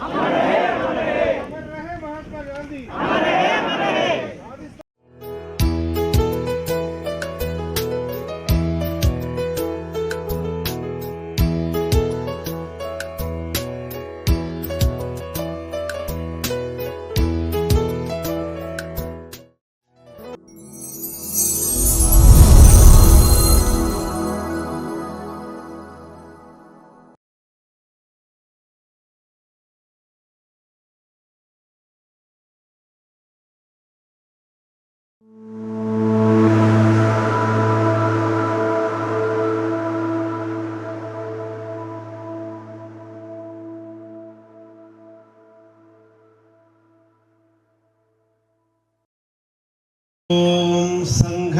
আমরা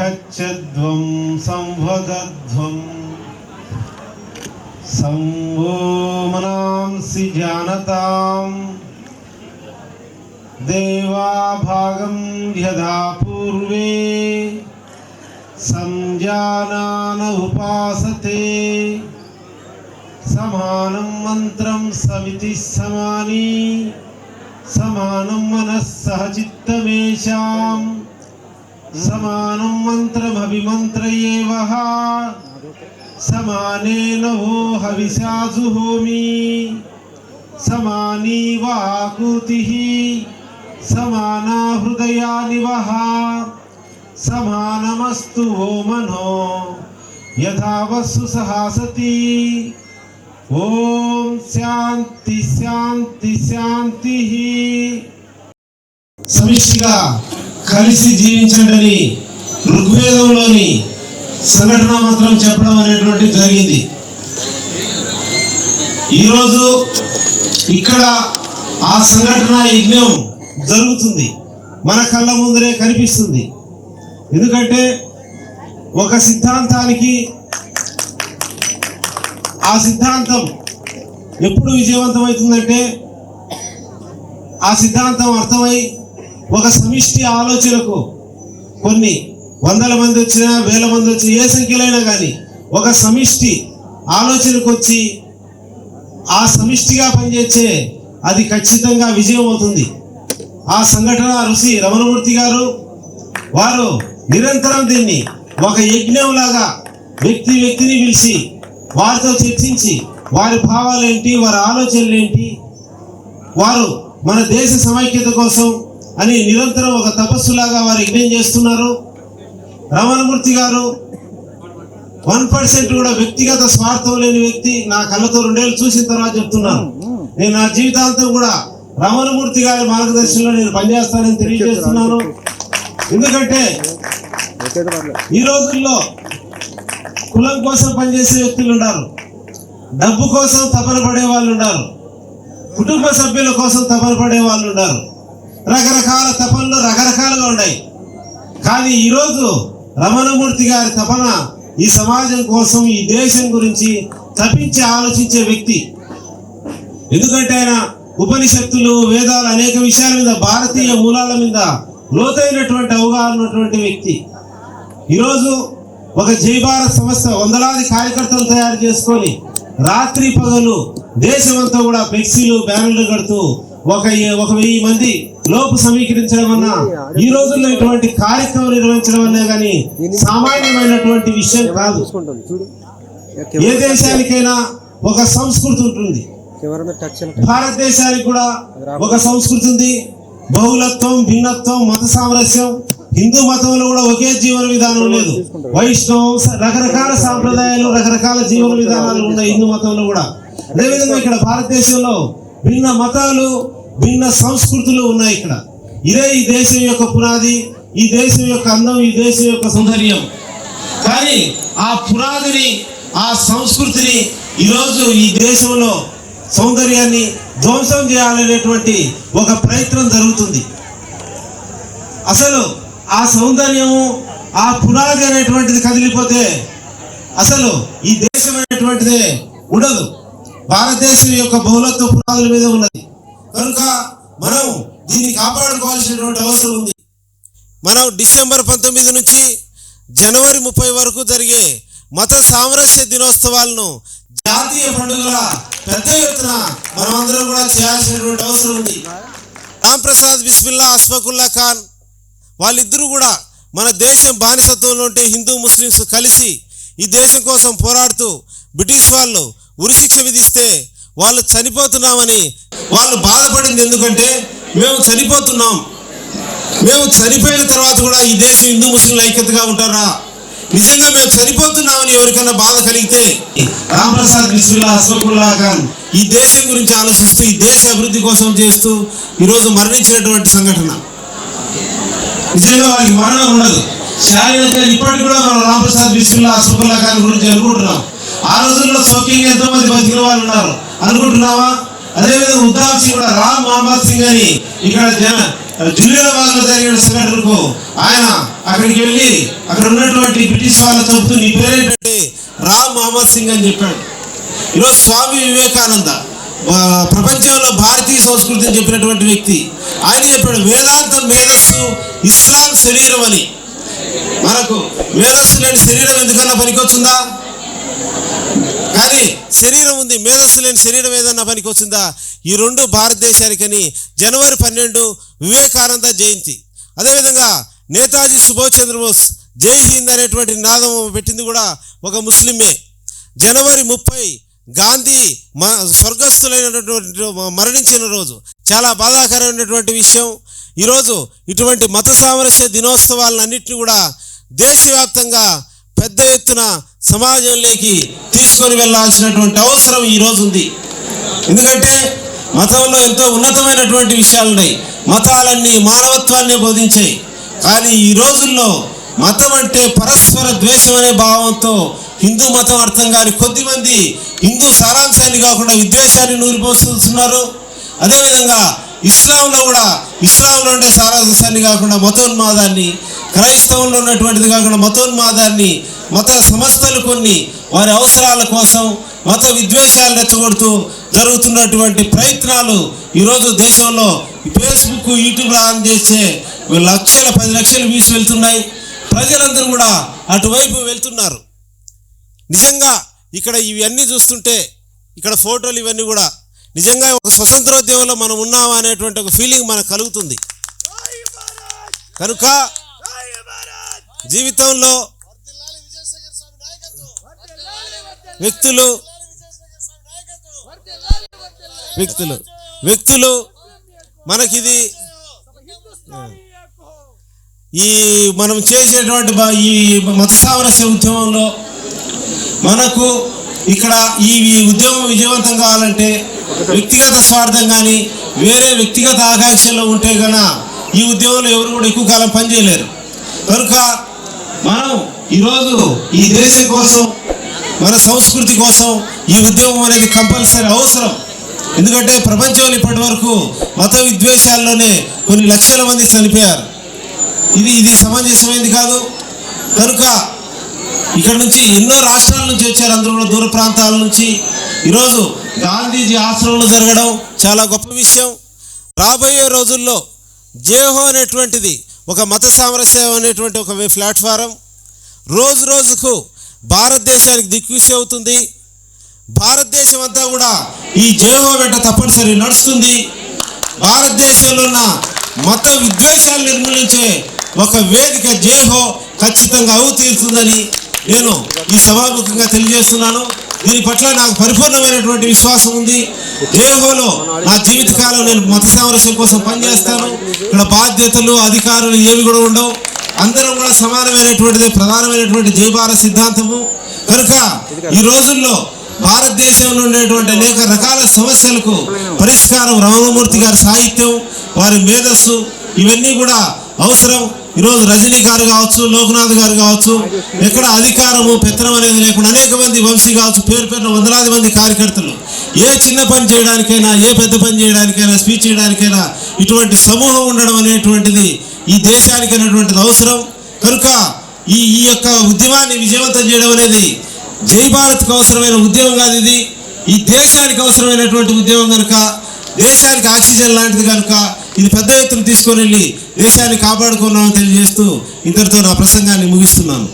ॐ सङ्घच्छध्वं संवदध्वं संवो मनांसि जानताम् देवाभागं यदा पूर्वे सञ्जानान उपासते समानं मन्त्रं समितिः समानी समानं मनः सह चित्तमेषाम् समानं मन्त्रमभिमन्त्रयेवः समानेन वो हविषा जुहोमि समानी वाकुतिः समाना हृदयानिवः समानमस्तु वो मनो यथा वस्सु सहासति ॐ శాంతి శాంతి శాంతి సమిష్టిగా కలిసి జీవించండి ఋగ్వేదంలోని సంఘటన మాత్రం చెప్పడం అనేటువంటి జరిగింది. ఈరోజు ఇక్కడ ఆ సంఘటన యజ్ఞం జరుగుతుంది. మన కళ్ళ ముందరే కనిపిస్తుంది. ఎందుకంటే ఒక సిద్ధాంతానికి ఆ సిద్ధాంతం ఎప్పుడు విజయవంతమవుతుందంటే ఆ సిద్ధాంతం అర్థమై ఒక సమిష్టి ఆలోచనకు కొన్ని వందల మంది వచ్చినా వేల మంది వచ్చినా ఏ సంఖ్యలైనా కానీ ఒక సమిష్టి ఆలోచనకు వచ్చి ఆ సమిష్టిగా పనిచేసే అది ఖచ్చితంగా విజయం అవుతుంది. ఆ సంఘటన ఋషి రమణమూర్తి గారు వారు నిరంతరం దీన్ని ఒక యజ్ఞంలాగా వ్యక్తి వ్యక్తిని పిలిచి వారితో చర్చించి వారి భావాలు ఏంటి వారి ఆలోచనలు ఏంటి వారు మన దేశ సమైక్యత కోసం అని నిరంతరం ఒక తపస్సులాగా వారు యజ్ఞం చేస్తున్నారు? రమణమూర్తి గారు వన్ పర్సెంట్ కూడా వ్యక్తిగత స్వార్థం లేని వ్యక్తి నా కళ్ళతో రెండేళ్ళు చూసిన తర్వాత చెప్తున్నాను. నేను నా జీవితాంతం కూడా రమణమూర్తి గారి మార్గదర్శనంలో నేను పనిచేస్తానని తెలియజేస్తున్నాను. ఎందుకంటే ఈ రోజుల్లో కులం కోసం పనిచేసే వ్యక్తులు ఉన్నారు డబ్బు కోసం తపన పడే వాళ్ళు ఉన్నారు కుటుంబ సభ్యుల కోసం తపన పడే వాళ్ళు ఉన్నారు రకరకాల తపనలు రకరకాలుగా ఉన్నాయి. కానీ ఈరోజు రమణమూర్తి గారి తపన ఈ సమాజం కోసం ఈ దేశం గురించి తప్పించి ఆలోచించే వ్యక్తి. ఎందుకంటే ఆయన ఉపనిషత్తులు వేదాలు అనేక విషయాల మీద భారతీయ మూలాల మీద లోతైనటువంటి అవగాహన ఉన్నటువంటి వ్యక్తి. ఈరోజు ఒక జై భారత్ సంస్థ వందలాది కార్యకర్తలు తయారు చేసుకొని రాత్రి పగలు దేశమంతా కూడా ఫ్లెక్సీలు బ్యానర్లు కడుతూ ఒక ఒక వెయ్యి మంది లోపు సమీకరించడం వల్ల ఈ రోజుల్లో ఇటువంటి కార్యక్రమం నిర్వహించడం అనే కానీ సామాన్యమైనటువంటి విషయం కాదు. ఏ దేశానికైనా ఒక సంస్కృతి ఉంటుంది. భారతదేశానికి కూడా ఒక సంస్కృతి ఉంది. బహుళత్వం భిన్నత్వం మత సామరస్యం హిందూ మతంలో కూడా ఒకే జీవన విధానం లేదు. వైష్ణవం రకరకాల సాంప్రదాయాలు రకరకాల జీవన విధానాలు ఉన్నాయి హిందూ మతంలో కూడా. అదేవిధంగా ఇక్కడ భారతదేశంలో భిన్న మతాలు భిన్న సంస్కృతులు ఉన్నాయి ఇక్కడ. ఇదే ఈ దేశం యొక్క పునాది ఈ దేశం యొక్క అందం ఈ దేశం యొక్క సౌందర్యం. కానీ ఆ పునాదిని ఆ సంస్కృతిని ఈరోజు ఈ దేశంలో సౌందర్యాన్ని ధ్వంసం చేయాలనేటువంటి ఒక ప్రయత్నం జరుగుతుంది. అసలు ఆ సౌందర్యము ఆ పునాది అనేటువంటిది కదిలిపోతే అసలు ఈ దేశం అనేటువంటిదే ఉండదు. భారతదేశం యొక్క బహుళత్వ పునాదుల మీద ఉన్నది. కనుక మనం దీన్ని కాపాడుకోవాల్సినటువంటి అవసరం ఉంది. మనం డిసెంబర్ పంతొమ్మిది నుంచి జనవరి ముప్పై వరకు జరిగే మత సామరస్య దినోత్సవాలను జాతీయ పండుగల పెద్ద ఎత్తున మనమందరం కూడా చేయాల్సినటువంటి అవసరం ఉంది. రామ్ ప్రసాద్ బిస్మిల్లా అస్ఫకుల్లా ఖాన్ వాళ్ళిద్దరూ కూడా మన దేశం బానిసత్వంలో ఉంటే హిందూ ముస్లిమ్స్ కలిసి ఈ దేశం కోసం పోరాడుతూ బ్రిటిష్ వాళ్ళు ఉరిశిక్ష విధిస్తే వాళ్ళు చనిపోతున్నామని వాళ్ళు బాధపడింది ఎందుకంటే మేము చనిపోతున్నాం. మేము చనిపోయిన తర్వాత కూడా ఈ దేశం హిందూ ముస్లింలు ఐక్యతగా ఉంటారా? నిజంగా మేము చనిపోతున్నామని ఎవరికైనా బాధ కలిగితే? రామప్రసాద్ బిస్మిల్లా అస్ఫకుల్లా ఖాన్. ఈ దేశం గురించి ఆలోచిస్తూ ఈ దేశ అభివృద్ధి కోసం చేస్తూ ఈరోజు మరణించినటువంటి సంఘటన. నిజంగా వారికి మరణం ఉండదు. శారీరక ఇప్పటికి కూడా మనం రామప్రసాద్ బిస్మిల్లా అస్ఫకుల్లా ఖాన్ గురించి అనుకుంటున్నాం. ఆ రోజుల్లో సౌఖ్యంగా ఎంతో మంది బతికిన వాళ్ళు ఉన్నారు. అనుకుంటున్నావా? అదేవిధంగా ఉద్దాం సింగ్ కూడా రామ్ మహమ్మద్ సింగ్ అని ఇక్కడ జన జులియనబాగ్లో జరిగిన సంఘటనకు ఆయన అక్కడికి వెళ్ళి అక్కడ ఉన్నటువంటి బ్రిటిష్ వాళ్ళు చెబుతూ నీ పేరేంటంటే రామ్ మహమ్మద్ సింగ్ అని చెప్పాడు. ఈరోజు స్వామి వివేకానంద ప్రపంచంలో భారతీయ సంస్కృతిని చెప్పినటువంటి వ్యక్తి. ఆయన చెప్పాడు వేదాంతం మేధస్సు ఇస్లాం శరీరం అని. మనకు మేధస్సు లేని శరీరం ఎందుకన్నా పనికొచ్చుందా? కానీ శరీరం ఉంది మేధస్సు లేని శరీరం ఏదన్నా పనికి వచ్చిందా ఈ రెండు భారతదేశానికని జనవరి పన్నెండు వివేకానంద జయంతి. అదేవిధంగా నేతాజీ సుభాష్ చంద్రబోస్ జై హింద్ అనేటువంటి నాదం పెట్టింది కూడా ఒక ముస్లిమే. జనవరి ముప్పై గాంధీ మ స్వర్గస్థులైనటువంటి మరణించిన రోజు. చాలా బాధాకరమైనటువంటి విషయం. ఈరోజు ఇటువంటి మత సామరస్య దినోత్సవాలన్నింటినీ కూడా దేశవ్యాప్తంగా ఎత్తున సమాజంలోకి తీసుకొని వెళ్ళాల్సినటువంటి అవసరం ఈరోజు ఉంది. ఎందుకంటే మతంలో ఎంతో ఉన్నతమైనటువంటి విషయాలు ఉన్నాయి. మతాలన్నీ మానవత్వాన్ని బోధించాయి. కానీ ఈ రోజుల్లో మతం అంటే పరస్పర ద్వేషం అనే భావంతో హిందూ మతం అర్థం కాని కొద్దిమంది హిందూ సారాంశాన్ని కాకుండా విద్వేషాన్ని నూరిపోస్తున్నారు. అదేవిధంగా ఇస్లాంలో కూడా ఇస్లాంలో ఉండే సారాంశాన్ని కాకుండా మతోన్మాదాన్ని క్రైస్తవంలో ఉన్నటువంటి కాకుండా మత సంస్థలు కొన్ని వారి అవసరాల కోసం మత విద్వేషాలు రెచ్చగొడుతూ జరుగుతున్నటువంటి ప్రయత్నాలు ఈరోజు దేశంలో ఫేస్బుక్ యూట్యూబ్ ఆన్ చేస్తే లక్షల పది లక్షలు వీసి వెళ్తున్నాయి. ప్రజలందరూ కూడా అటువైపు వెళ్తున్నారు. నిజంగా ఇక్కడ ఇవన్నీ చూస్తుంటే ఇక్కడ ఫోటోలు ఇవన్నీ కూడా నిజంగా ఒక స్వతంత్రోద్యమంలో మనం ఉన్నామా అనేటువంటి ఒక ఫీలింగ్ మనకు కలుగుతుంది. కనుక జీవితంలో వ్యక్తులు వ్యక్తులు వ్యక్తులు మనకిది ఈ మనం చేసేటువంటి ఈ మత సామరస్య ఉద్యమంలో మనకు ఇక్కడ ఈ ఉద్యమం విజయవంతం కావాలంటే వ్యక్తిగత స్వార్థం కానీ వేరే వ్యక్తిగత ఆకాంక్షలు ఉంటే గన ఈ ఉద్యమంలో ఎవరు కూడా ఎక్కువ కాలం పనిచేయలేరు. కనుక మనం ఈరోజు ఈ దేశం కోసం మన సంస్కృతి కోసం ఈ ఉద్యమం అనేది కంపల్సరీ అవసరం. ఎందుకంటే ప్రపంచంలో ఇప్పటి వరకు మత విద్వేషాల్లోనే కొన్ని లక్షల మంది చనిపోయారు. ఇది ఇది సమంజసమైంది కాదు. కనుక ఇక్కడ నుంచి ఎన్నో రాష్ట్రాల నుంచి వచ్చారు. అందరూ కూడా దూర ప్రాంతాల నుంచి. ఈరోజు గాంధీజీ ఆశ్రమంలో జరగడం చాలా గొప్ప విషయం. రాబోయే రోజుల్లో జేహో అనేటువంటిది ఒక మత సామరస్యం అనేటువంటి ఒక ప్లాట్ఫారం. రోజు రోజుకు భారతదేశానికి దిక్విషి అవుతుంది. భారతదేశం అంతా కూడా ఈ జేహో వెంట తప్పనిసరి నడుస్తుంది. భారతదేశంలో ఉన్న మత విద్వేషాలు నిర్మూలించే ఒక వేదిక జయహో ఖచ్చితంగా అవుతీరుతుందని నేను ఈ సభాముఖంగా తెలియజేస్తున్నాను. దీని పట్ల నాకు పరిపూర్ణమైనటువంటి విశ్వాసం ఉంది. జయహోలో నా జీవితకాలం నేను మత సామరస్యం కోసం పనిచేస్తాను. ఇక్కడ బాధ్యతలు అధికారులు ఏవి కూడా ఉండవు. అందరం కూడా సమానమైనటువంటిది ప్రధానమైనటువంటి జై సిద్ధాంతము. కనుక ఈ రోజుల్లో భారతదేశంలో ఉండేటువంటి అనేక రకాల సమస్యలకు పరిష్కారం రామమూర్తి గారి సాహిత్యం వారి మేధస్సు ఇవన్నీ కూడా అవసరం. ఈరోజు రజనీ గారు కావచ్చు లోకనాథ్ గారు కావచ్చు ఎక్కడ అధికారము పెత్తనం అనేది లేకుండా అనేక మంది వంశీ కావచ్చు పేరు పేరున వందలాది మంది కార్యకర్తలు. ఏ చిన్న పని చేయడానికైనా ఏ పెద్ద పని చేయడానికైనా స్పీచ్ చేయడానికైనా ఇటువంటి సమూహం ఉండడం అనేటువంటిది ఈ దేశానికి అనేటువంటిది అవసరం. కనుక ఈ ఈ యొక్క ఉద్యమాన్ని విజయవంతం చేయడం అనేది జై భారత్కు అవసరమైన ఉద్యమం కాదు ఇది. ఈ దేశానికి అవసరమైనటువంటి ఉద్యమం కనుక దేశానికి ఆక్సిజన్ లాంటిది కనుక ఇది పెద్ద ఎత్తున తీసుకొని వెళ్ళి దేశాన్ని కాపాడుకున్నామని తెలియజేస్తూ ఇంతటితో నా ప్రసంగాన్ని ముగిస్తున్నాను.